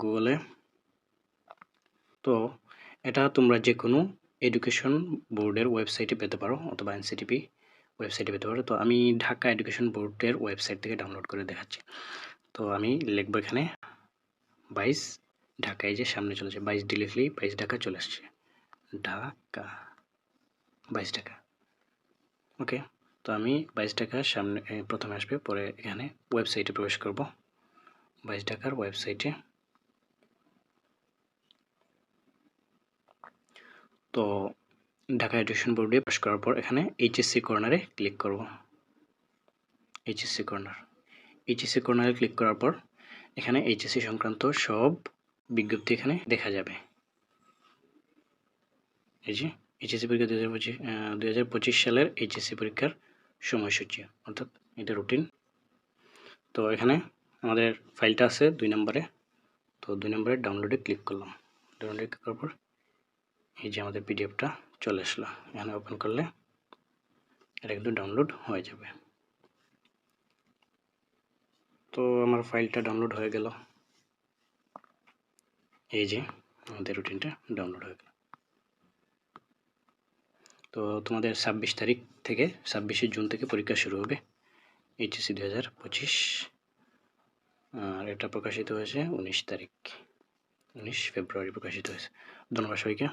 গুগলে তো এটা তোমরা যে কোনো এডুকেশন বোর্ডের ওয়েবসাইটে পেতে পারো অথবা এনসিটিপি ওয়েবসাইটে পেতে পারো। তো আমি ঢাকা এডুকেশন বোর্ডের ওয়েবসাইট থেকে ডাউনলোড করে দেখাচ্ছি। তো আমি লিখব এখানে, বাইশ ঢাকায় যে সামনে চলেছে বাইশ ডি লিখলেই বাইশ ঢাকা চলে আসছে। ঢাকা, বাইশ টাকা ওকে, তো আমি বাইশ টাকার সামনে প্রথমে আসবে, পরে এখানে ওয়েবসাইটে প্রবেশ করব। বাইশ টাকার ওয়েবসাইটে তো ঢাকা এডুকেশন বোর্ডে পাস করার পর এখানে এইচএসসি কর্নারে ক্লিক করব। এইচএসসি কর্নার এইচএসসি কর্নারে ক্লিক করার পর এখানে এইচএসসি সংক্রান্ত সব বিজ্ঞপ্তি এখানে দেখা যাবে। এই যে এইচএসসি পরীক্ষা দু হাজার পঁচিশ দু হাজার পঁচিশ সালের এইচএসসি পরীক্ষার সময়সূচি, অর্থাৎ এটা রুটিন তো এখানে আমাদের ফাইলটা আছে দুই নম্বরে। তো দুই নম্বরে ডাউনলোডে ক্লিক করলাম। ডাউনলোডে ক্লিক করার পর এই যে আমাদের পিডিএফটা চলে আসলো। এখানে ওপেন করলে এটা কিন্তু ডাউনলোড হয়ে যাবে। তো আমার ফাইলটা ডাউনলোড হয়ে গেল। এই যে আমাদের রুটিনটা ডাউনলোড হয়ে গেল। তো তোমাদের ছাব্বিশ তারিখ থেকে ছাব্বিশে জুন থেকে পরীক্ষা শুরু হবে, এইচএসসি দু হাজার পঁচিশ। আর এটা প্রকাশিত হয়েছে উনিশ তারিখ, উনিশ ফেব্রুয়ারি প্রকাশিত হয়েছে। ধন্যবাদ সবাইকে।